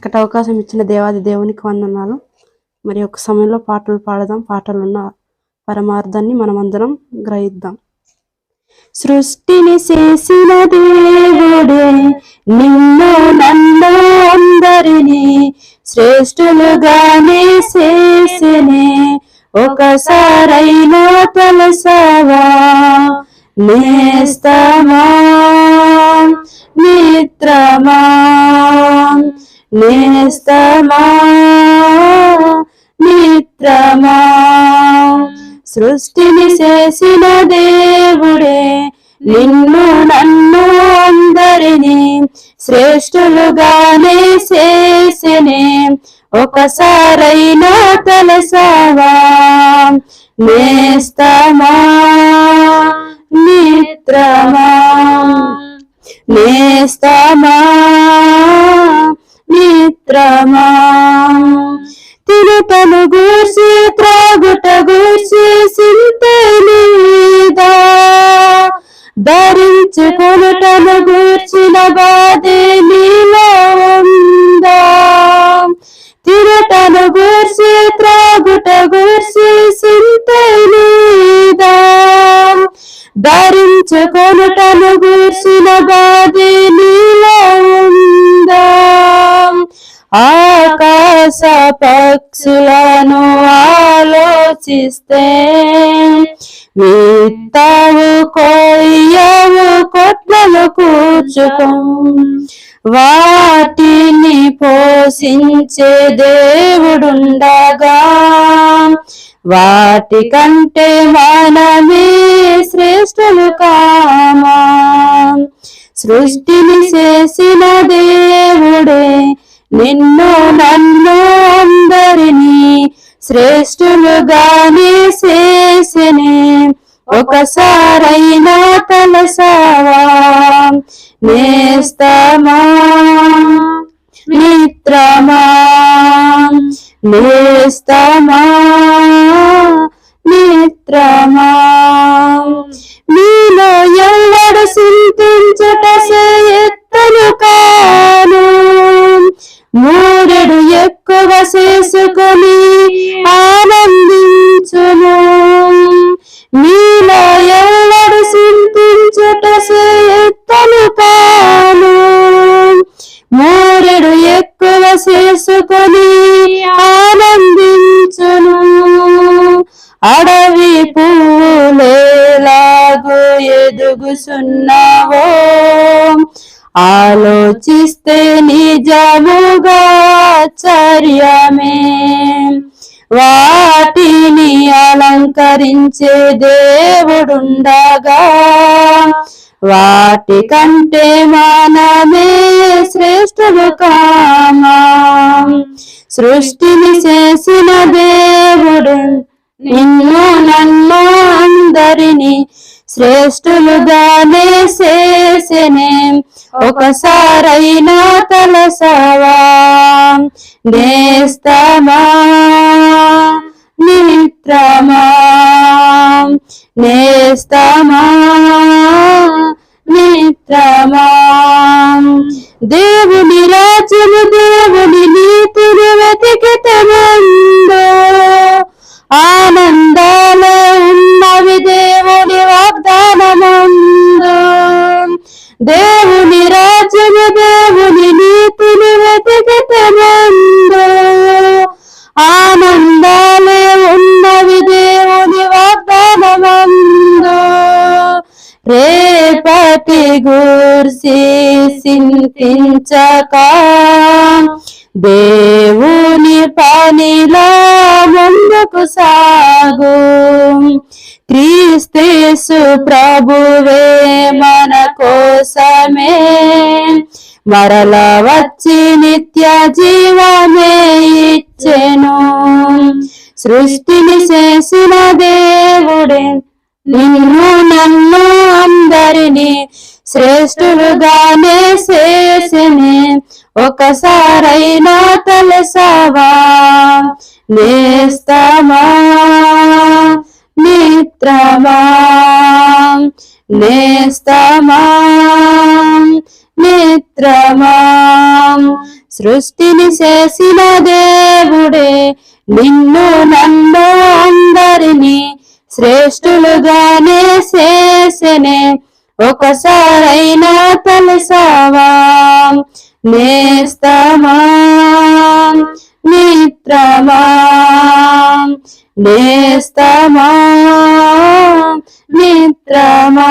చక్కటి అవకాశం ఇచ్చిన దేవాది దేవునికి వందనాలు. మరి ఒక సమయంలో పాటలు పాడదాం. పాటలు ఉన్న పరమార్థాన్ని మనమందరం గ్రహిద్దాం. సృష్టిని చేసిన దేవుడే నిన్ను నన్ను అందరినీ శ్రేష్ఠులుగానే చేసినే. ఒకసారైనా తలసావా? నేస్తమా? మిత్రమా నేస్తమా మిత్రమా సృష్టిని చేసిన దేవుడే నిన్ను నన్ను అందరినీ శ్రేష్ఠులుగానే చేసినే ఒకసారైనా తలసావా. నేస్తమా మిత్రమా నేస్తమా. మిత్రమా తిరుపను గూర్చి త్రాగుట గూర్చి సింతనీదా ధరించుకొనుటను గూర్చిన బాధే నీలో ఉందా తిరుటను గూర్చి త్రాగుట గూర్చి సింతనీదా ధరించుకొనుటను గూర్చిన బాధ ఆకాశ పక్షులను ఆలోచిస్తే విత్తావు కొయ్యవు కొట్లలో కూర్చుకో. వాటిని పోషించే దేవుడుండగా. వాటి కంటే మనమే శ్రేష్ఠులు కామా. సృష్టిని చేసిన దేవుడే నిన్ను నన్ను శ్రేష్ఠులుగానే చేసినే ఒకసారైనా తలసావా. నేస్తమా చేసుకొని ఆనందించును. అడవి పువ్వులేలాగు ఎదుగుచున్నావో. ఆలోచిస్తే నిజముగా చర్యమే వాటిని అలంకరించే దేవుడుండగా. వాటి కంటే మనమే శ్రేష్ఠము కామా. సృష్టిని చేసిన దేవుడు నిన్ను నన్ను అందరిని శ్రేష్ఠులుగానే చేసినే. ఒకసారైనా తలసవా నేస్తమా నిత్రమా నేస్తమా. రేపటి గూర్సి చింతించక దేవుని పనిలో ముందుకు సాగు. క్రీస్తేసు ప్రభువే మన కోసమే. మరల వచ్చి నిత్య జీవమే ఇచ్చెను. సృష్టిని చేసిన దేవుడే నిన్ను నన్ను శ్రేష్ఠులుగానే చేసినే ఒకసారైనా తలసావా? నేస్తమా? మిత్రమా నేస్తమా? మిత్రమా సృష్టిని చేసిన దేవుడే నిన్ను నన్ను అందరినీ శ్రేష్ఠులుగానే చేసెనే ఒకసారైనా తలసావా? నేస్తమా? మిత్రమా నేస్తమా? మిత్రమా